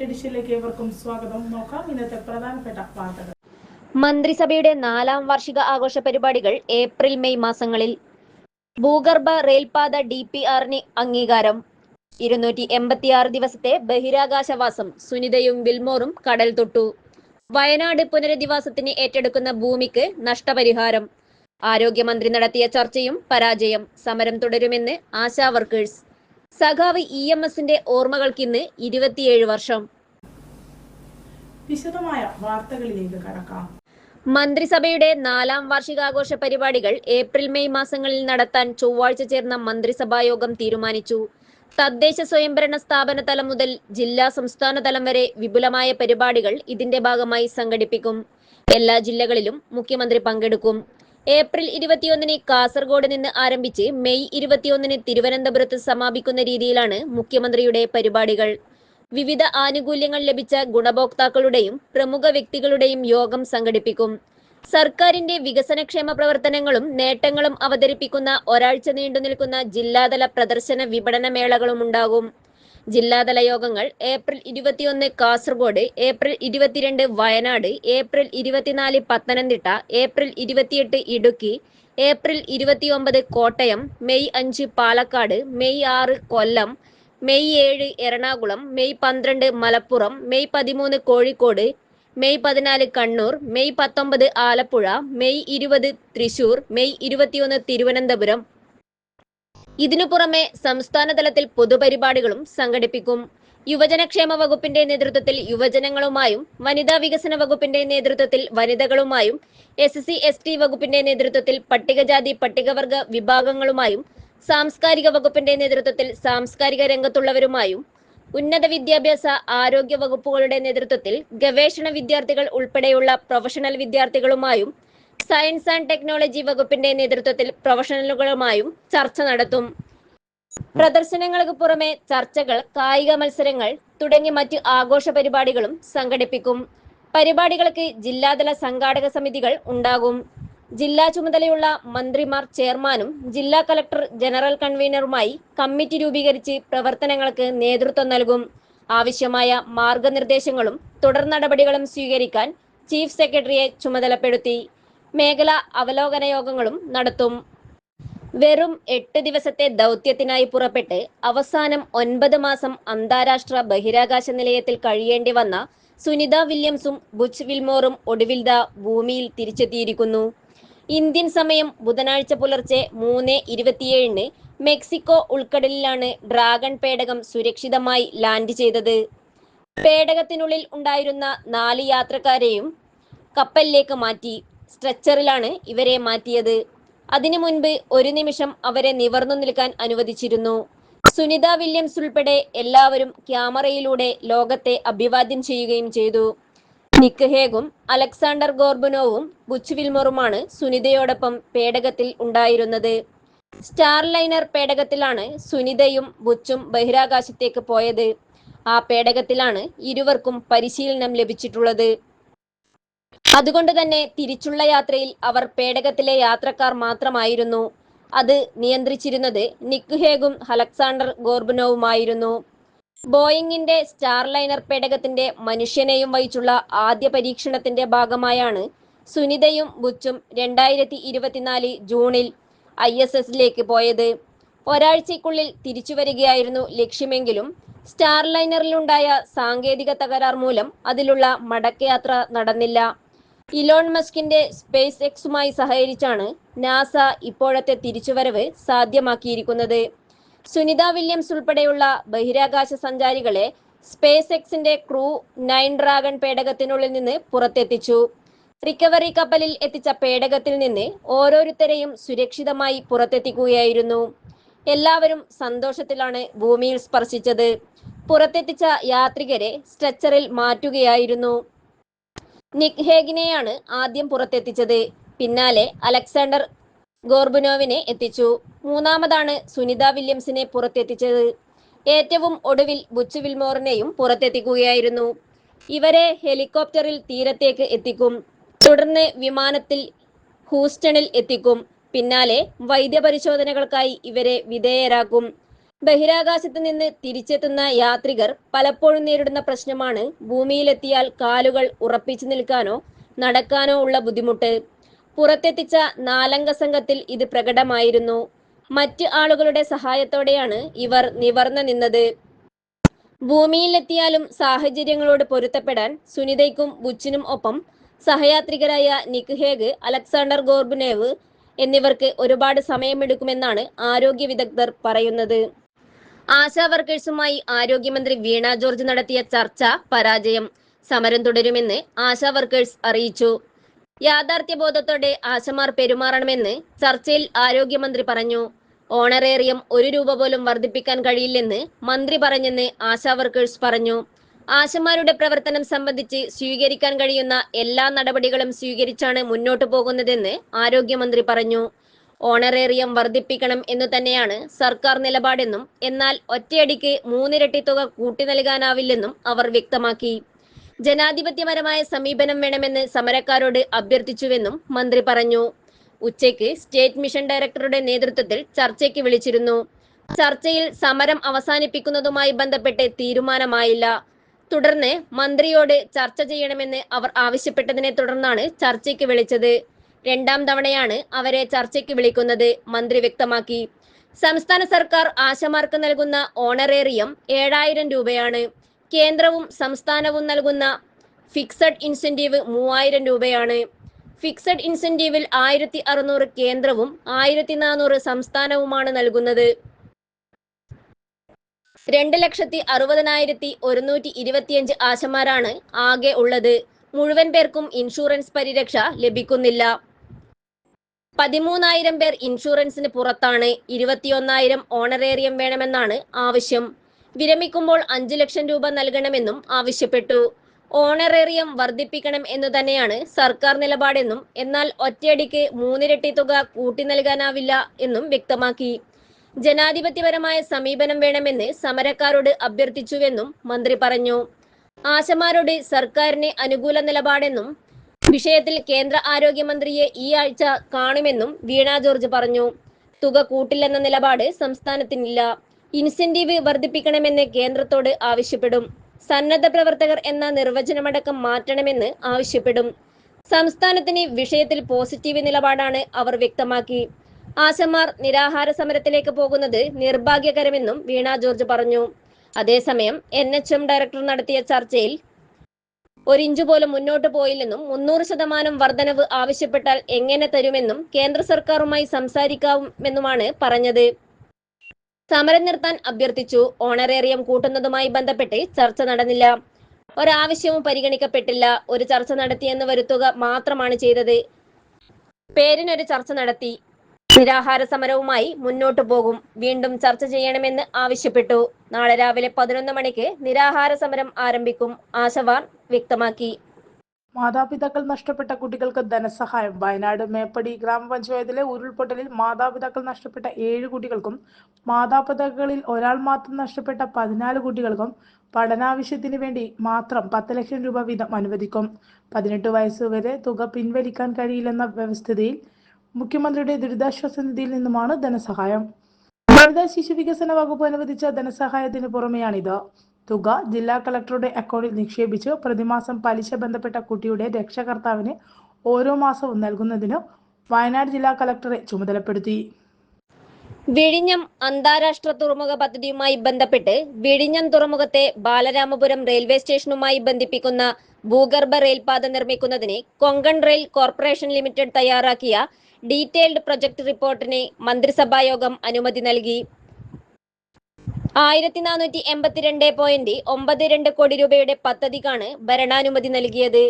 ഏവർക്കും സ്വാഗതം. നോക്കാം ഇന്നത്തെ പ്രധാനപ്പെട്ട വാർത്തകൾ. മന്ത്രിസഭയുടെ നാലാം വാർഷിക ആഘോഷ പരിപാടികൾ ഏപ്രിൽ മെയ് മാസങ്ങളിൽ. ഭൂഗർഭ റെയിൽപാത ഡി പി ആറിന് അംഗീകാരം. ഇരുന്നൂറ്റി എൺപത്തിയാറ് ദിവസത്തെ ബഹിരാകാശവാസം സുനിതയും വിൽമോറും കടൽ തൊട്ടു. വയനാട് പുനരധിവാസത്തിന് ഏറ്റെടുക്കുന്ന ഭൂമിക്ക് നഷ്ടപരിഹാരം. ആരോഗ്യമന്ത്രി നടത്തിയ ചർച്ചയും പരാജയം. സമരം തുടരുമെന്ന് ആശാ വർക്കേഴ്സ്. സഖാവ് ഇ എം എസിന്റെ ഓർമ്മകൾക്കിന്ന് ഇരുപത്തിയേഴ് വർഷം. വിശദമായ വാർത്തകളിലേക്ക് കടക്കാം. മന്ത്രിസഭയുടെ നാലാം വാർഷികാഘോഷ പരിപാടികൾ ഏപ്രിൽ മെയ് മാസങ്ങളിൽ നടത്താൻ ചൊവ്വാഴ്ച ചേർന്ന മന്ത്രിസഭാ യോഗം തീരുമാനിച്ചു. തദ്ദേശ സ്വയംഭരണ സ്ഥാപന തലം മുതൽ ജില്ലാ സംസ്ഥാന തലം വരെ വിപുലമായ പരിപാടികൾ ഇതിന്റെ ഭാഗമായി സംഘടിപ്പിക്കും. എല്ലാ ജില്ലകളിലും മുഖ്യമന്ത്രി പങ്കെടുക്കും. ഏപ്രിൽ ഇരുപത്തിയൊന്നിന് കാസർഗോഡ് നിന്ന് ആരംഭിച്ച് മെയ് ഇരുപത്തിയൊന്നിന് തിരുവനന്തപുരത്ത് സമാപിക്കുന്ന രീതിയിലാണ് മുഖ്യമന്ത്രിയുടെ പരിപാടികൾ. വിവിധ ആനുകൂല്യങ്ങൾ ലഭിച്ച ഗുണഭോക്താക്കളുടെയും പ്രമുഖ വ്യക്തികളുടെയും യോഗം സംഘടിപ്പിക്കും. സർക്കാരിന്റെ വികസനക്ഷേമ പ്രവർത്തനങ്ങളും നേട്ടങ്ങളും അവതരിപ്പിക്കുന്ന ഒരാഴ്ച നീണ്ടു നിൽക്കുന്ന ജില്ലാതല പ്രദർശന വിപണന മേളകളും ഉണ്ടാകും. ജില്ലാതല യോഗങ്ങൾ ഏപ്രിൽ ഇരുപത്തിയൊന്ന് കാസർഗോഡ് ഏപ്രിൽ ഇരുപത്തിരണ്ട് വയനാട് ഏപ്രിൽ ഇരുപത്തിനാല് പത്തനംതിട്ട ഏപ്രിൽ ഇരുപത്തിയെട്ട് ഇടുക്കി ഏപ്രിൽ ഇരുപത്തിയൊമ്പത് കോട്ടയം മെയ് അഞ്ച് പാലക്കാട് മെയ് ആറ് കൊല്ലം മെയ് ഏഴ് എറണാകുളം മെയ് പന്ത്രണ്ട് മലപ്പുറം മെയ് പതിമൂന്ന് കോഴിക്കോട് മെയ് പതിനാല് കണ്ണൂർ മെയ് പത്തൊമ്പത് ആലപ്പുഴ മെയ് ഇരുപത് തൃശൂർ മെയ് ഇരുപത്തിയൊന്ന് തിരുവനന്തപുരം ഇതിനു പുറമെ സംസ്ഥാനതലത്തിൽ പൊതുപരിപാടികളും സംഘടിപ്പിക്കും. യുവജനക്ഷേമ വകുപ്പിന്റെ നേതൃത്വത്തിൽ യുവജനങ്ങളുമായും വനിതാ വികസന വകുപ്പിന്റെ നേതൃത്വത്തിൽ വനിതകളുമായും എസ് സി എസ് ടി വകുപ്പിന്റെ നേതൃത്വത്തിൽ പട്ടികജാതി പട്ടികവർഗ വിഭാഗങ്ങളുമായും സാംസ്കാരിക വകുപ്പിന്റെ നേതൃത്വത്തിൽ സാംസ്കാരിക രംഗത്തുള്ളവരുമായും ഉന്നത വിദ്യാഭ്യാസ ആരോഗ്യ വകുപ്പുകളുടെ നേതൃത്വത്തിൽ ഗവേഷണ വിദ്യാർത്ഥികൾ ഉൾപ്പെടെയുള്ള പ്രൊഫഷണൽ വിദ്യാർത്ഥികളുമായും സയൻസ് ആൻഡ് ടെക്നോളജി വകുപ്പിന്റെ നേതൃത്വത്തിൽ പ്രൊഫഷണലുകളുമായും ചർച്ച നടത്തും. പ്രദർശനങ്ങൾക്ക് പുറമെ ചർച്ചകൾ കായിക മത്സരങ്ങൾ തുടങ്ങി മറ്റ് ആഘോഷ പരിപാടികളും സംഘടിപ്പിക്കും. പരിപാടികൾക്ക് ജില്ലാതല സംഘാടക സമിതികൾ ഉണ്ടാകും. ജില്ലാ ചുമതലയുള്ള മന്ത്രിമാർ ചെയർമാനും ജില്ലാ കളക്ടർ ജനറൽ കൺവീനറുമായി കമ്മിറ്റി രൂപീകരിച്ച് പ്രവർത്തനങ്ങൾക്ക് നേതൃത്വം നൽകും. ആവശ്യമായ മാർഗനിർദ്ദേശങ്ങളും തുടർ നടപടികളും സ്വീകരിക്കാൻ ചീഫ് സെക്രട്ടറിയെ ചുമതലപ്പെടുത്തി. മേഖലാ അവലോകന യോഗങ്ങളും നടത്തും. വെറും എട്ട് ദിവസത്തെ ദൗത്യത്തിനായി പുറപ്പെട്ട് അവസാനം ഒൻപത് മാസം അന്താരാഷ്ട്ര ബഹിരാകാശ നിലയത്തിൽ കഴിയേണ്ടി വന്ന സുനിത വില്യംസും ബുച്ച് വിൽമോറും ഒടുവിൽ ദാ ഭൂമിയിൽ തിരിച്ചെത്തിയിരിക്കുന്നു. ഇന്ത്യൻ സമയം ബുധനാഴ്ച പുലർച്ചെ മൂന്ന് ഇരുപത്തിയേഴിന് മെക്സിക്കോ ഉൾക്കടലിലാണ് ഡ്രാഗൺ പേടകം സുരക്ഷിതമായി ലാൻഡ് ചെയ്തത്. പേടകത്തിനുള്ളിൽ ഉണ്ടായിരുന്ന നാല് യാത്രക്കാരെയും കപ്പലിലേക്ക് മാറ്റി. സ്ട്രെച്ചറിലാണ് ഇവരെ മാറ്റിയത്. അതിനു മുൻപ് ഒരു നിമിഷം അവരെ നിവർന്നു നിൽക്കാൻ അനുവദിച്ചിരുന്നു. സുനിത വില്യംസ് ഉൾപ്പെടെ എല്ലാവരും ക്യാമറയിലൂടെ ലോകത്തെ അഭിവാദ്യം ചെയ്യുകയും ചെയ്തു. നിക്ക് ഹേഗും അലക്സാണ്ടർ ഗോർബുനോവും ബുച്ച് വിൽമോറുമാണ് സുനിതയോടൊപ്പം പേടകത്തിൽ ഉണ്ടായിരുന്നത്. സ്റ്റാർ ലൈനർ പേടകത്തിലാണ് സുനിതയും ബുച്ചും ബഹിരാകാശത്തേക്ക് പോയത്. ആ പേടകത്തിലാണ് ഇരുവർക്കും പരിശീലനം ലഭിച്ചിട്ടുള്ളത്. അതുകൊണ്ട് തന്നെ തിരിച്ചുള്ള യാത്രയിൽ അവർ പേടകത്തിലെ യാത്രക്കാർ മാത്രമായിരുന്നു. അത് നിയന്ത്രിച്ചിരുന്നത് നിക്ഹേഗും അലക്സാണ്ടർ ഗോർബനോവുമായിരുന്നു. ബോയിങ്ങിന്റെ സ്റ്റാർലൈനർ പേടകത്തിന്റെ മനുഷ്യനെയും വഹിച്ചുള്ള ആദ്യ പരീക്ഷണത്തിന്റെ ഭാഗമായാണ് സുനിതയും ബുച്ചും രണ്ടായിരത്തി ഇരുപത്തിനാല് ജൂണിൽ ഐ എസ് എസിലേക്ക് പോയത്. ഒരാഴ്ചയ്ക്കുള്ളിൽ തിരിച്ചു വരികയായിരുന്നു ലക്ഷ്യമെങ്കിലും സ്റ്റാർ ലൈനറിലുണ്ടായ സാങ്കേതിക തകരാർ മൂലം അതിലുള്ള മടക്കയാത്ര നടന്നില്ല. ഇലോൺ മസ്കിന്റെ സ്പേസ് എക്സുമായി സഹകരിച്ചാണ് നാസ ഇപ്പോഴത്തെ തിരിച്ചുവരവ് സാധ്യമാക്കിയിരിക്കുന്നത്. സുനിത വില്യംസ് ഉൾപ്പെടെയുള്ള ബഹിരാകാശ സഞ്ചാരികളെ സ്പേസ് എക്സിന്റെ ക്രൂ നയൻ ഡ്രാഗൺ പേടകത്തിനുള്ളിൽ നിന്ന് പുറത്തെത്തിച്ചു. റിക്കവറി കപ്പലിൽ എത്തിച്ച പേടകത്തിൽ നിന്ന് ഓരോരുത്തരെയും സുരക്ഷിതമായി പുറത്തെത്തിക്കുകയായിരുന്നു. എല്ലാവരും സന്തോഷത്തിലാണ് ഭൂമിയിൽ സ്പർശിച്ചത്. പുറത്തെത്തിച്ച യാത്രികരെ സ്ട്രെച്ചറിൽ മാറ്റുകയായിരുന്നു. നിക് ഹേഗിനെയാണ് ആദ്യം പുറത്തെത്തിച്ചത്. പിന്നാലെ അലക്സാണ്ടർ ഗോർബുനോവിനെ എത്തിച്ചു. മൂന്നാമതാണ് സുനിത വില്യംസിനെ പുറത്തെത്തിച്ചത്. ഏറ്റവും ഒടുവിൽ ബുച്ച് വിൽമോറിനെയും പുറത്തെത്തിക്കുകയായിരുന്നു. ഇവരെ ഹെലികോപ്റ്ററിൽ തീരത്തേക്ക് എത്തിക്കും. തുടർന്ന് വിമാനത്തിൽ ഹൂസ്റ്റണിൽ എത്തിക്കും. പിന്നാലെ വൈദ്യപരിശോധനകൾക്കായി ഇവരെ വിധേയരാക്കും. ബഹിരാകാശത്ത് നിന്ന് തിരിച്ചെത്തുന്ന യാത്രികർ പലപ്പോഴും നേരിടുന്ന പ്രശ്നമാണ് ഭൂമിയിലെത്തിയാൽ കാലുകൾ ഉറപ്പിച്ചു നിൽക്കാനോ നടക്കാനോ ഉള്ള ബുദ്ധിമുട്ട്. പുറത്തെത്തിച്ച നാലംഗ സംഘത്തിൽ ഇത് പ്രകടമായിരുന്നു. മറ്റ് ആളുകളുടെ സഹായത്തോടെയാണ് ഇവർ നിവർന്നു നിന്നത്. ഭൂമിയിലെത്തിയാലും സാഹചര്യങ്ങളോട് പൊരുത്തപ്പെടാൻ സുനിതയ്ക്കും ബുച്ചിനും ഒപ്പം സഹയാത്രികരായ നിക് ഹേഗ് അലക്സാണ്ടർ ഗോർബുനേവ് എന്നിവർക്ക് ഒരുപാട് സമയമെടുക്കുമെന്നാണ് ആരോഗ്യ വിദഗ്ധർ പറയുന്നത്. ആശാ വർക്കേഴ്സുമായി ആരോഗ്യമന്ത്രി വീണ ജോർജ് നടത്തിയ ചർച്ച പരാജയം. സമരം തുടരുമെന്ന് ആശാ വർക്കേഴ്സ് അറിയിച്ചു. യാഥാർത്ഥ്യബോധത്തോടെ ആശമാർ പെരുമാറണമെന്ന് ചർച്ചയിൽ ആരോഗ്യമന്ത്രി പറഞ്ഞു. ഓണറേറിയം ഒരു രൂപ പോലും വർദ്ധിപ്പിക്കാൻ കഴിയില്ലെന്ന് മന്ത്രി പറഞ്ഞെന്ന് ആശാ വർക്കേഴ്സ് പറഞ്ഞു. ആശമാരുടെ പ്രവർത്തനം സംബന്ധിച്ച് സ്വീകരിക്കാൻ കഴിയുന്ന എല്ലാ നടപടികളും സ്വീകരിച്ചാണ് മുന്നോട്ടു പോകുന്നതെന്ന് ആരോഗ്യമന്ത്രി പറഞ്ഞു. ഓണറേറിയം വർദ്ധിപ്പിക്കണം എന്നു തന്നെയാണ് സർക്കാർ നിലപാടെന്നും എന്നാൽ ഒറ്റയടിക്ക് മൂന്നിരട്ടി തുക കൂട്ടി നൽകാനാവില്ലെന്നും അവർ വ്യക്തമാക്കി. ജനാധിപത്യപരമായ സമീപനം വേണമെന്ന് സമരക്കാരോട് അഭ്യർത്ഥിച്ചുവെന്നും മന്ത്രി പറഞ്ഞു. ഉച്ചയ്ക്ക് സ്റ്റേറ്റ് മിഷൻ ഡയറക്ടറുടെ നേതൃത്വത്തിൽ ചർച്ചയ്ക്ക് വിളിച്ചിരുന്നു. ചർച്ചയിൽ സമരം അവസാനിപ്പിക്കുന്നതുമായി ബന്ധപ്പെട്ട് തീരുമാനമായില്ല. തുടർന്ന് മന്ത്രിയോട് ചർച്ച ചെയ്യണമെന്ന് അവർ ആവശ്യപ്പെട്ടതിനെ തുടർന്നാണ് ചർച്ചയ്ക്ക് വിളിച്ചത്. രണ്ടാം തവണയാണ് അവരെ ചർച്ചയ്ക്ക് വിളിക്കുന്നത് മന്ത്രി വ്യക്തമാക്കി. സംസ്ഥാന സർക്കാർ ആശമാർക്ക് നൽകുന്ന ഓണറേറിയം ഏഴായിരം രൂപയാണ്. കേന്ദ്രവും സംസ്ഥാനവും നൽകുന്ന ഫിക്സഡ് ഇൻസെന്റീവ് മൂവായിരം രൂപയാണ്. ഫിക്സഡ് ഇൻസെന്റീവിൽ ആയിരത്തി അറുന്നൂറ് കേന്ദ്രവും ആയിരത്തി നാനൂറ് സംസ്ഥാനവുമാണ് നൽകുന്നത്. രണ്ട് ലക്ഷത്തി അറുപതിനായിരത്തി ഒരുന്നൂറ്റി ഇരുപത്തിയഞ്ച് ആശമാരാണ് ആകെ ഉള്ളത്. മുഴുവൻ പേർക്കും ഇൻഷുറൻസ് പരിരക്ഷ ലഭിക്കുന്നില്ല. പതിമൂന്നായിരം പേർ ഇൻഷുറൻസിന് പുറത്താണ്. ഇരുപത്തിയൊന്നായിരം ഓണറേറിയം വേണമെന്നാണ് ആവശ്യം. വിരമിക്കുമ്പോൾ അഞ്ചു ലക്ഷം രൂപ നൽകണമെന്നും ആവശ്യപ്പെട്ടു. ഓണറേറിയം വർദ്ധിപ്പിക്കണം എന്നു തന്നെയാണ് സർക്കാർ നിലപാടെന്നും എന്നാൽ ഒറ്റയടിക്ക് മൂന്നിരട്ടി തുക കൂട്ടി നൽകാനാവില്ല എന്നും വ്യക്തമാക്കി. ജനാധിപത്യപരമായ സമീപനം വേണമെന്ന് സമരക്കാരോട് അഭ്യർത്ഥിച്ചുവെന്നും മന്ത്രി പറഞ്ഞു. ആശമാരോട് സർക്കാരിന് അനുകൂല നിലപാടെന്നും വിഷയത്തിൽ കേന്ദ്ര ആരോഗ്യമന്ത്രിയെ ഈ ആഴ്ച കാണുമെന്നും വീണ ജോർജ് പറഞ്ഞു. തുക കൂട്ടില്ലെന്ന നിലപാട് സംസ്ഥാനത്തിനില്ല. ഇൻസെന്റീവ് വർദ്ധിപ്പിക്കണമെന്ന് കേന്ദ്രത്തോട് ആവശ്യപ്പെടും. സന്നദ്ധ പ്രവർത്തകർ എന്ന നിർവചനമടക്കം മാറ്റണമെന്ന് ആവശ്യപ്പെടും. സംസ്ഥാനത്തിന് വിഷയത്തിൽ പോസിറ്റീവ് നിലപാടാണ് അവർ വ്യക്തമാക്കി. ആശമാർ നിരാഹാര സമരത്തിലേക്ക് പോകുന്നത് നിർഭാഗ്യകരമെന്നും വീണ ജോർജ് പറഞ്ഞു. അതേസമയം എൻ ഡയറക്ടർ നടത്തിയ ചർച്ചയിൽ ഒരിഞ്ചു പോലും മുന്നോട്ട് പോയില്ലെന്നും മുന്നൂറ് ശതമാനം വർധനവ് ആവശ്യപ്പെട്ടാൽ എങ്ങനെ തരുമെന്നും കേന്ദ്ര സർക്കാരുമായി സംസാരിക്കാമെന്നുമാണ് പറഞ്ഞത്. സമരം നിർത്താൻ അഭ്യർത്ഥിച്ചു. ഓണറേറിയം കൂട്ടുന്നതുമായി ബന്ധപ്പെട്ട് ചർച്ച നടന്നില്ല. ഒരാവശ്യവും പരിഗണിക്കപ്പെട്ടില്ല. ഒരു ചർച്ച നടത്തിയെന്ന് വരുത്തുക മാത്രമാണ് ചെയ്തത്. പേരിനൊരു ചർച്ച നടത്തി. നിരാഹാര സമരവുമായി മുന്നോട്ടു പോകും. വീണ്ടും ചർച്ച ചെയ്യണമെന്ന് ആവശ്യപ്പെട്ടു. നാളെ രാവിലെ പതിനൊന്ന് മണിക്ക് നിരാഹാര സമരം ആരംഭിക്കും. ആശവാർ വ്യക്തമാക്കി. മാതാപിതാക്കൾ നഷ്ടപ്പെട്ട കുട്ടികൾക്ക് ധനസഹായം. വയനാട് മേപ്പടി ഗ്രാമപഞ്ചായത്തിലെ ഉരുൾപൊട്ടലിൽ മാതാപിതാക്കൾ നഷ്ടപ്പെട്ട ഏഴ് കുട്ടികൾക്കും മാതാപിതാക്കളിൽ ഒരാൾ മാത്രം നഷ്ടപ്പെട്ട പതിനാല് കുട്ടികൾക്കും പഠനാവശ്യത്തിന് വേണ്ടി മാത്രം പത്ത് ലക്ഷം രൂപ വീതം അനുവദിക്കും. പതിനെട്ട് വയസ്സുവരെ തുക പിൻവലിക്കാൻ കഴിയില്ലെന്ന വ്യവസ്ഥിതിയിൽ മുഖ്യമന്ത്രിയുടെ ദുരിതാശ്വാസ നിധിയിൽ നിന്നുമാണ് ധനസഹായം. വനിതാ ശിശു വികസന വകുപ്പ് അനുവദിച്ച ധനസഹായത്തിന് പുറമെയാണിത്. തുക ജില്ലാ കളക്ടറുടെ അക്കൗണ്ടിൽ നിക്ഷേപിച്ച് പ്രതിമാസം പലിശ ബന്ധപ്പെട്ട കുട്ടിയുടെ രക്ഷകർത്താവിന് ഓരോ മാസവും നൽകുന്നതിന് വയനാട് ജില്ലാ കളക്ടറെ ചുമതലപ്പെടുത്തി. വിഴിഞ്ഞം അന്താരാഷ്ട്ര തുറമുഖ പദ്ധതിയുമായി ബന്ധപ്പെട്ട് വിഴിഞ്ഞം തുറമുഖത്തെ ബാലരാമപുരം റെയിൽവേ സ്റ്റേഷനുമായി ബന്ധിപ്പിക്കുന്ന ഭൂഗർഭ റെയിൽപാത നിർമ്മിക്കുന്നതിന് കൊങ്കൺ റെയിൽ കോർപ്പറേഷൻ ലിമിറ്റഡ് തയ്യാറാക്കിയ ഡീറ്റെയിൽഡ് പ്രൊജക്ട് റിപ്പോർട്ടിന് മന്ത്രിസഭായോഗം അനുമതി നൽകി. ആയിരത്തി നാനൂറ്റി എൺപത്തിരണ്ട് പോയിന്റ് ഒമ്പത് രണ്ട് കോടി രൂപയുടെ പദ്ധതിക്കാണ് ഭരണാനുമതി നൽകിയത്.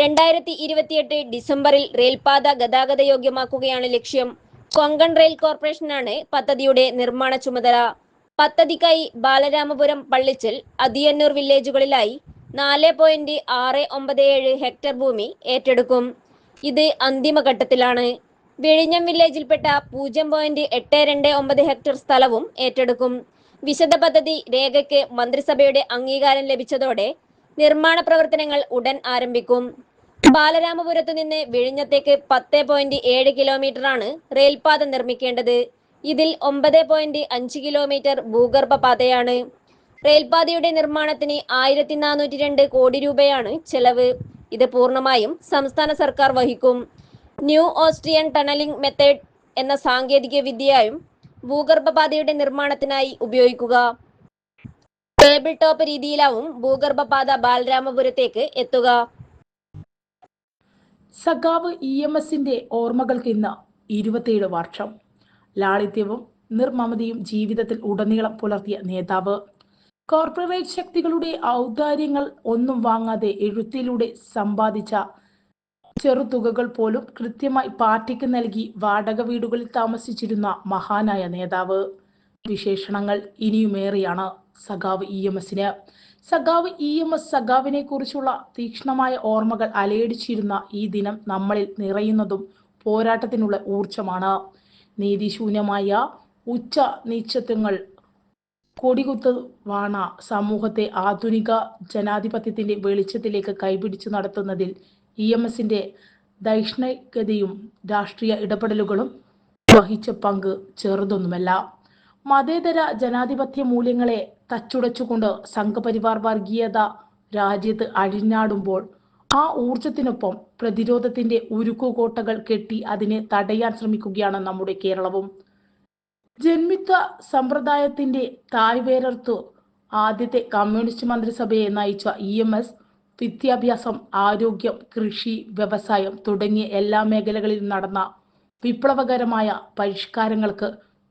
രണ്ടായിരത്തി ഇരുപത്തിയെട്ട് ഡിസംബറിൽ റെയിൽപാത ഗതാഗത യോഗ്യമാക്കുകയാണ് ലക്ഷ്യം. കൊങ്കൺ റെയിൽ കോർപ്പറേഷനാണ് പദ്ധതിയുടെ നിർമ്മാണ ചുമതല. പദ്ധതിക്കായി ബാലരാമപുരം പള്ളിച്ചൽ അതിയന്നൂർ വില്ലേജുകളിലായി നാല് പോയിന്റ് ആറ് ഒമ്പത് ഏഴ് ഹെക്ടർ ഭൂമി ഏറ്റെടുക്കും. ഇത് അന്തിമഘട്ടത്തിലാണ്. വിഴിഞ്ഞം വില്ലേജിൽപ്പെട്ട പൂജ്യം പോയിന്റ് എട്ട് രണ്ട് ഒമ്പത് ഹെക്ടർ സ്ഥലവും ഏറ്റെടുക്കും. വിശദ പദ്ധതി രേഖയ്ക്ക് മന്ത്രിസഭയുടെ അംഗീകാരം ലഭിച്ചതോടെ നിർമ്മാണ പ്രവർത്തനങ്ങൾ ഉടൻ ആരംഭിക്കും. ബാലരാമപുരത്തു നിന്ന് വിഴിഞ്ഞത്തേക്ക് പത്ത് പോയിന്റ് ഏഴ് കിലോമീറ്ററാണ് റെയിൽപാത നിർമ്മിക്കേണ്ടത്. ഇതിൽ ഒമ്പത് പോയിന്റ് അഞ്ച് കിലോമീറ്റർ ഭൂഗർഭ പാതയാണ്. റെയിൽപാതയുടെ നിർമ്മാണത്തിന് ആയിരത്തി നാനൂറ്റി രണ്ട് കോടി രൂപയാണ് ചെലവ്. ഇത് പൂർണമായും സംസ്ഥാന സർക്കാർ വഹിക്കും. ന്യൂ ഓസ്ട്രിയൻ ടണലിംഗ് മെത്തേഡ് എന്ന സാങ്കേതിക വിദ്യയായും ഭൂഗർഭപാതയുടെ നിർമ്മാണത്തിനായി ഉപയോഗിക്കുക. ടേബിൾ ടോപ്പ് രീതിയിലാവും ഭൂഗർഭപാത ബാലരാമപുരത്തേക്ക് എത്തുക. സഖാവ് ഇ എം എസിന്റെ ഓർമ്മകൾക്ക് ഇന്ന് ഇരുപത്തിയേഴ് വർഷം. ലാളിത്യവും നിർമ്മമതയും ജീവിതത്തിൽ ഉടനീളം പുലർത്തിയ നേതാവ്. കോർപ്പറേറ്റ് ശക്തികളുടെ ഔദാര്യങ്ങൾ ഒന്നും വാങ്ങാതെ എഴുത്തിലൂടെ സമ്പാദിച്ച ചെറുതുകകൾ പോലും കൃത്യമായി പാർട്ടിക്ക് നൽകി വാടക വീടുകളിൽ താമസിച്ചിരുന്ന മഹാനായ നേതാവ്. വിശേഷണങ്ങൾ ഇനിയുമേറിയാണ് സഖാവ് ഇ എം എസിന്. സഖാവ് ഇ എം എസ് സഖാവിനെ കുറിച്ചുള്ള തീക്ഷ്ണമായ ഓർമ്മകൾ അലയടിച്ചിരുന്ന ഈ ദിനം നമ്മളിൽ നിറയുന്നതും പോരാട്ടത്തിനുള്ള ഊർജമാണ് നീതിശൂന്യമായ ഉച്ച നീച്ചത്വങ്ങൾ കൊടികുത്ത് വാണ സമൂഹത്തെ ആധുനിക ജനാധിപത്യത്തിന്റെ വെളിച്ചത്തിലേക്ക് കൈപിടിച്ചു നടത്തുന്നതിൽ ഇ എം എസിന്റെ ദൈഷ്ണികതയും രാഷ്ട്രീയ ഇടപെടലുകളും വഹിച്ച പങ്ക് ചെറുതൊന്നുമല്ല. മതേതര ജനാധിപത്യ മൂല്യങ്ങളെ തച്ചുടച്ചുകൊണ്ട് സംഘപരിവാർ വർഗീയത രാജ്യത്ത് അഴിഞ്ഞാടുമ്പോൾ ആ ഊർജത്തിനൊപ്പം പ്രതിരോധത്തിന്റെ ഉരുക്കുകോട്ടകൾ കെട്ടി അതിനെ തടയാൻ ശ്രമിക്കുകയാണ് നമ്മുടെ കേരളവും. ജന്മിത്വ സമ്പ്രദായത്തിന്റെ തായ്വേരർത്തു ആദ്യത്തെ കമ്മ്യൂണിസ്റ്റ് മന്ത്രിസഭയെ നയിച്ച ഇ എം എസ് വിദ്യാഭ്യാസം ആരോഗ്യം കൃഷി വ്യവസായം തുടങ്ങിയ എല്ലാ മേഖലകളിലും നടന്ന വിപ്ലവകരമായ പരിഷ്കാരങ്ങൾക്ക്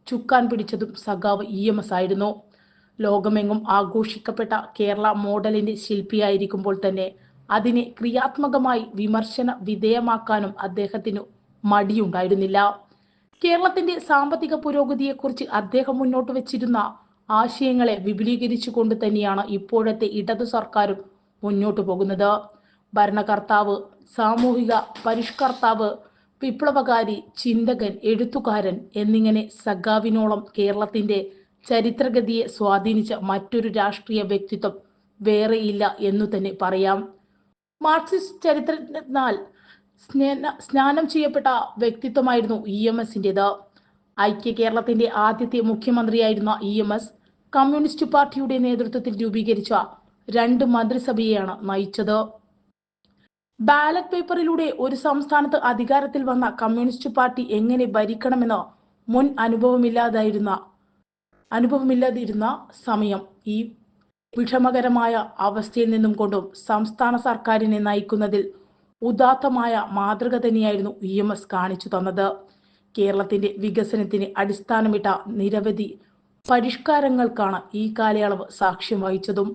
ചുക്കാൻ പിടിച്ചതും സഖാവ് ഇ എം എസ് ആയിരുന്നു. ലോകമെങ്ങും ആഘോഷിക്കപ്പെട്ട കേരള മോഡലിന്റെ ശില്പിയായിരിക്കുമ്പോൾ തന്നെ അതിനെ ക്രിയാത്മകമായി വിമർശന വിധേയമാക്കാനും അദ്ദേഹത്തിന് മടിയുണ്ടായിരുന്നില്ല. കേരളത്തിന്റെ സാമ്പത്തിക പുരോഗതിയെക്കുറിച്ച് അദ്ദേഹം മുന്നോട്ട് വെച്ചിരുന്ന ആശയങ്ങളെ വിപുലീകരിച്ചുകൊണ്ട് തന്നെയാണ് ഇപ്പോഴത്തെ ഇടതു സർക്കാരും മുന്നോട്ട് പോകുന്നത്. ഭരണകർത്താവ് സാമൂഹിക പരിഷ്കർത്താവ് വിപ്ലവകാരി ചിന്തകൻ എഴുത്തുകാരൻ എന്നിങ്ങനെ സഖാവിനോളം കേരളത്തിന്റെ ചരിത്രഗതിയെ സ്വാധീനിച്ച മറ്റൊരു രാഷ്ട്രീയ വ്യക്തിത്വം വേറെയില്ല എന്നു തന്നെ പറയാം. മാർക്സിസ്റ്റ് ചരിത്രത്തിനാൽ സ്നേന സ്നാനം ചെയ്യപ്പെട്ട വ്യക്തിത്വമായിരുന്നു ഇ എം എസിന്റെത് ഐക്യ കേരളത്തിന്റെ ആദ്യത്തെ മുഖ്യമന്ത്രിയായിരുന്ന ഇ എം എസ് കമ്മ്യൂണിസ്റ്റ് പാർട്ടിയുടെ നേതൃത്വത്തിൽ രൂപീകരിച്ച രണ്ട് മന്ത്രിസഭയെയാണ് നയിച്ചത്. ബാലറ്റ് പേപ്പറിലൂടെ ഒരു സംസ്ഥാനത്ത് അധികാരത്തിൽ വന്ന കമ്മ്യൂണിസ്റ്റ് പാർട്ടി എങ്ങനെ ഭരിക്കണമെന്ന് മുൻ അനുഭവമില്ലാതായിരുന്ന അനുഭവമില്ലാതിരുന്ന സമയം ഈ വിഷമകരമായ അവസ്ഥയിൽ നിന്നും കൊണ്ടും സംസ്ഥാന സർക്കാരിനെ നയിക്കുന്നതിൽ ഉദാത്തമായ മാതൃക തന്നെയായിരുന്നു ഇ എം എസ് കാണിച്ചു തന്നത്. കേരളത്തിന്റെ വികസനത്തിന് അടിസ്ഥാനമിട്ട നിരവധി പരിഷ്കാരങ്ങൾക്കാണ് ഈ കാലയളവ് സാക്ഷ്യം വഹിച്ചതും.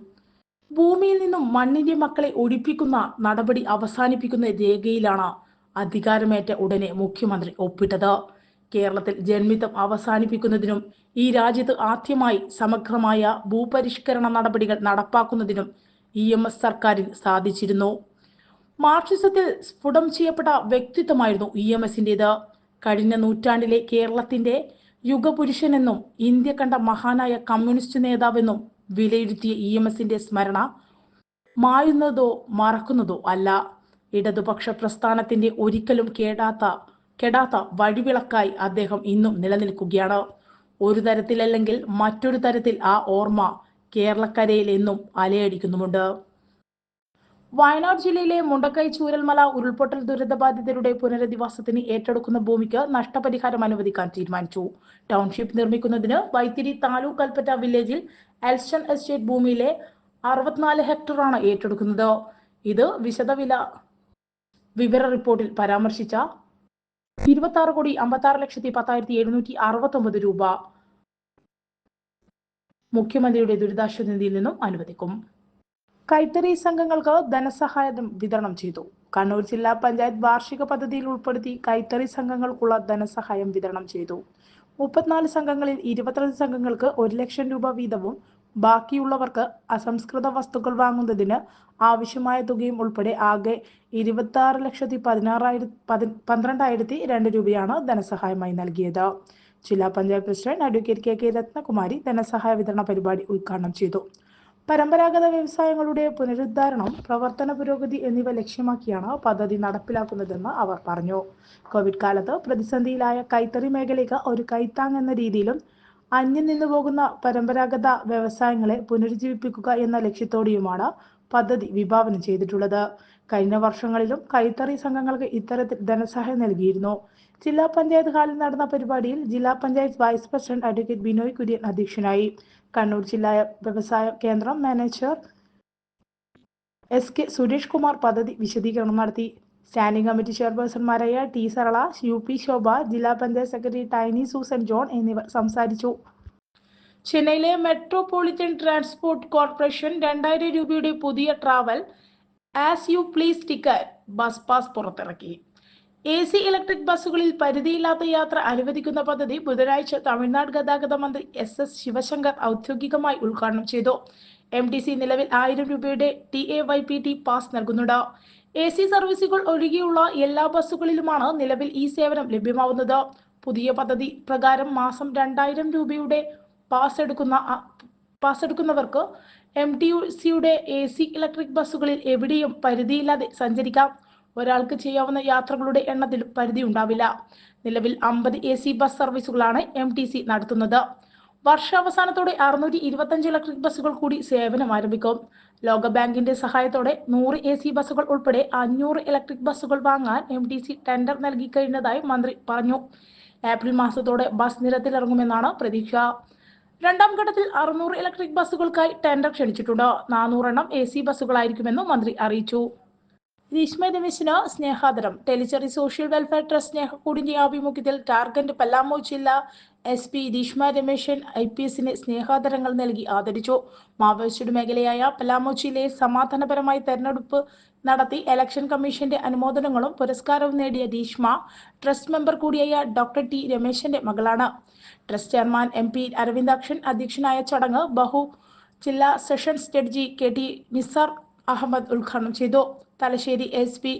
ഭൂമിയിൽ നിന്നും മണ്ണിന്റെ മക്കളെ ഒഴിപ്പിക്കുന്ന നടപടി അവസാനിപ്പിക്കുന്ന രേഖയിലാണ് അധികാരമേറ്റ ഉടനെ മുഖ്യമന്ത്രി ഒപ്പിട്ടത്. കേരളത്തിൽ ജന്മിത്തം അവസാനിപ്പിക്കുന്നതിനും ഈ രാജ്യത്ത് ആദ്യമായി സമഗ്രമായ ഭൂപരിഷ്കരണ നടപടികൾ നടപ്പാക്കുന്നതിനും ഇ എം എസ് സർക്കാരിൽ സാധിച്ചിരുന്നു. മാർക്സിസത്തിൽ സ്ഫുടം ചെയ്യപ്പെട്ട വ്യക്തിത്വമായിരുന്നു ഇ എം കഴിഞ്ഞ നൂറ്റാണ്ടിലെ കേരളത്തിന്റെ യുഗപുരുഷനെന്നും ഇന്ത്യ കണ്ട മഹാനായ കമ്മ്യൂണിസ്റ്റ് നേതാവെന്നും വിലയിരുത്തിയ ഇ എം എസിന്റെ സ്മരണ മായുന്നതോ മറക്കുന്നതോ അല്ല. ഇടതുപക്ഷ പ്രസ്ഥാനത്തിന്റെ ഒരിക്കലും കേടാത്ത കെടാത്ത വഴിവിളക്കായി അദ്ദേഹം ഇന്നും നിലനിൽക്കുകയാണ്. ഒരു തരത്തിലല്ലെങ്കിൽ മറ്റൊരു തരത്തിൽ ആ ഓർമ്മ കേരളക്കരയിൽ എന്നും അലയടിക്കുന്നുമുണ്ട്. വയനാട് ജില്ലയിലെ മുണ്ടക്കൈ ചൂരൽമല ഉരുൾപൊട്ടൽ ദുരിതബാധിതരുടെ പുനരധിവാസത്തിന് ഏറ്റെടുക്കുന്ന ഭൂമിക്ക് നഷ്ടപരിഹാരം അനുവദിക്കാൻ തീരുമാനിച്ചു. ടൗൺഷിപ്പ് നിർമ്മിക്കുന്നതിന് വൈത്തിരി താലൂക്ക് കൽപ്പറ്റ വില്ലേജിൽ എൽസ്റ്റൺ എസ്റ്റേറ്റ് ഭൂമിയിലെ അറുപത്തിനാല് ഹെക്ടറാണ് ഏറ്റെടുക്കുന്നത്. ഇത് വിശദവില വിവര റിപ്പോർട്ടിൽ പരാമർശിച്ച ഇരുപത്തി ആറ് കോടി അമ്പത്തി ആറ് ലക്ഷത്തി പത്തായിരത്തി എഴുന്നൂറ്റി അറുപത്തി ഒമ്പത് രൂപ മുഖ്യമന്ത്രിയുടെ ദുരിതാശ്വാസ നിധിയിൽ നിന്നും അനുവദിക്കും. കൈത്തറി സംഘങ്ങൾക്ക് ധനസഹായം വിതരണം ചെയ്തു. കണ്ണൂർ ജില്ലാ പഞ്ചായത്ത് വാർഷിക പദ്ധതിയിൽ ഉൾപ്പെടുത്തി കൈത്തറി സംഘങ്ങൾക്കുള്ള ധനസഹായം വിതരണം ചെയ്തു. മുപ്പത്തിനാല് സംഘങ്ങളിൽ ഇരുപത്തിരണ്ട് സംഘങ്ങൾക്ക് ഒരു ലക്ഷം രൂപ വീതവും ബാക്കിയുള്ളവർക്ക് അസംസ്കൃത വസ്തുക്കൾ വാങ്ങുന്നതിന് ആവശ്യമായ തുകയും ഉൾപ്പെടെ ആകെ ഇരുപത്തി ആറ് ലക്ഷത്തി പതിനാറായിരത്തി പതി പന്ത്രണ്ടായിരത്തി രണ്ട് രൂപയാണ് ധനസഹായമായി നൽകിയത്. ജില്ലാ panchayat president advocate K K Ratnakumari ധനസഹായ വിതരണ പരിപാടി ഉദ്ഘാടനം ചെയ്തു. പരമ്പരാഗത വ്യവസായങ്ങളുടെ പുനരുദ്ധാരണം പ്രവർത്തന പുരോഗതി എന്നിവ ലക്ഷ്യമാക്കിയാണ് പദ്ധതി നടപ്പിലാക്കുന്നതെന്ന് അവർ പറഞ്ഞു. കോവിഡ് കാലത്ത് പ്രതിസന്ധിയിലായ കൈത്തറി മേഖലയ്ക്ക് ഒരു കൈത്താങ് എന്ന രീതിയിലും അന്യം നിന്നു പോകുന്ന പരമ്പരാഗത വ്യവസായങ്ങളെ പുനരുജ്ജീവിപ്പിക്കുക എന്ന ലക്ഷ്യത്തോടെയുമാണ് പദ്ധതി വിഭാവനം ചെയ്തിട്ടുള്ളത്. കഴിഞ്ഞ വർഷങ്ങളിലും കൈത്തറി സംഘങ്ങൾക്ക് ഇത്തരത്തിൽ ധനസഹായം നൽകിയിരുന്നു. ജില്ലാ പഞ്ചായത്ത് ഹാളിൽ നടന്ന പരിപാടിയിൽ ജില്ലാ panchayat vice president advocate Binoy Kurian അധ്യക്ഷനായി. കണ്ണൂർ ജില്ലാ വ്യവസായ കേന്ദ്രം manager S K Suresh Kumar പദ്ധതി വിശദീകരണം നടത്തി. Standing committee ചെയർപേഴ്സൺമാരായ T Sarala U P Shobha ജില്ലാ panchayat secretary Tiny Susan John എന്നിവർ സംസാരിച്ചു. ചെന്നൈയിലെ മെട്രോപൊളിറ്റൻ ട്രാൻസ്പോർട്ട് കോർപ്പറേഷൻ രണ്ടായിരം രൂപയുടെ പുതിയ travel as you please ticket bus pass പുറത്തിറക്കി. എ സി ഇലക്ട്രിക് ബസ്സുകളിൽ പരിധിയില്ലാത്ത യാത്ര അനുവദിക്കുന്ന പദ്ധതി ബുധനാഴ്ച തമിഴ്നാട് ഗതാഗത മന്ത്രി എസ് എസ് ശിവശങ്കർ ഔദ്യോഗികമായി ഉദ്ഘാടനം ചെയ്തു. എം ടി സി നിലവിൽ ആയിരം രൂപയുടെ T A Y P T pass നൽകുന്നുണ്ട്. എ സി സർവീസുകൾ ഒഴികെയുള്ള എല്ലാ ബസ്സുകളിലുമാണ് നിലവിൽ ഈ സേവനം ലഭ്യമാവുന്നത്. പുതിയ പദ്ധതി പ്രകാരം മാസം രണ്ടായിരം രൂപയുടെ പാസ് എടുക്കുന്ന പാസ് എടുക്കുന്നവർക്ക് എം ടി സിയുടെ എ സി ഇലക്ട്രിക് ബസ്സുകളിൽ എവിടെയും പരിധിയില്ലാതെ സഞ്ചരിക്കാം. ഒരാൾക്ക് ചെയ്യാവുന്ന യാത്രകളുടെ എണ്ണത്തിൽ പരിധി ഉണ്ടാവില്ല. നിലവിൽ അമ്പത് എ സി ബസ് സർവീസുകളാണ് എം ടി സി നടത്തുന്നത്. വർഷാവസാനത്തോടെ അറുന്നൂറ്റി ഇരുപത്തഞ്ച് ഇലക്ട്രിക് ബസ്സുകൾ കൂടി സേവനം ആരംഭിക്കും. ലോകബാങ്കിന്റെ സഹായത്തോടെ നൂറ് എ സി ബസ്സുകൾ ഉൾപ്പെടെ അഞ്ഞൂറ് ഇലക്ട്രിക് ബസ്സുകൾ വാങ്ങാൻ എം ടി സി ടെൻഡർ നൽകി കഴിഞ്ഞതായി മന്ത്രി പറഞ്ഞു. ഏപ്രിൽ മാസത്തോടെ ബസ് നിരത്തിലിറങ്ങുമെന്നാണ് പ്രതീക്ഷ. രണ്ടാം ഘട്ടത്തിൽ അറുന്നൂറ് ഇലക്ട്രിക് ബസ്സുകൾക്കായി ടെൻഡർ ക്ഷണിച്ചിട്ടുണ്ട്. നാനൂറെണ്ണം എ സി ബസ്സുകളായിരിക്കുമെന്നും മന്ത്രി അറിയിച്ചു. രീഷ്മ രമേശിന് സ്നേഹാദരം ടെലിച്ചറി സോഷ്യൽ വെൽഫെയർ ട്രസ്റ്റ് സ്നേഹക്കൂടിന്റെ ആഭിമുഖ്യത്തിൽ ടാർഗന്റ് പല്ലാമോ ജില്ലാ S P Reeshma Rameshan I P എസിന് സ്നേഹാദരങ്ങൾ നൽകി ആദരിച്ചു. മാവോയിസ്റ്റ് മേഖലയായ പലാമോ ജില്ലയിൽ സമാധാനപരമായി തെരഞ്ഞെടുപ്പ് നടത്തി ഇലക്ഷൻ കമ്മീഷന്റെ അനുമോദനങ്ങളും പുരസ്കാരവും നേടിയ രീഷ്മ ട്രസ്റ്റ് മെമ്പർ കൂടിയായ ഡോക്ടർ ടി രമേശന്റെ മകളാണ്. Trust chairman M P Aravindakshan അധ്യക്ഷനായ ചടങ്ങ് ബഹു ജില്ലാ sessions judge K T Nisar Ahmed ഉദ്ഘാടനം ചെയ്തു. Thalassery S P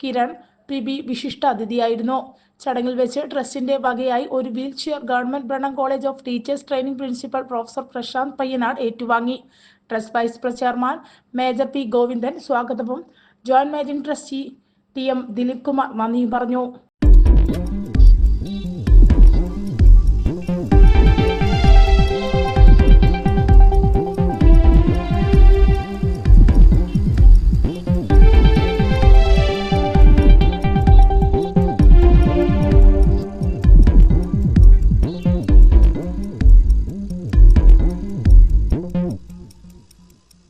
Kiran P B വിശിഷ്ട അതിഥിയായിരുന്നു. ചടങ്ങിൽ വെച്ച് ട്രസ്റ്റിന്റെ വകയായി ഒരു wheel chair government Brennen college of teachers training principal professor Prashanth Payyanad ഏറ്റുവാങ്ങി. Trust vice chairman major P Govindan സ്വാഗതവും. Joint managing trustee T M Dileep Kumar നന്ദിയും പറഞ്ഞു.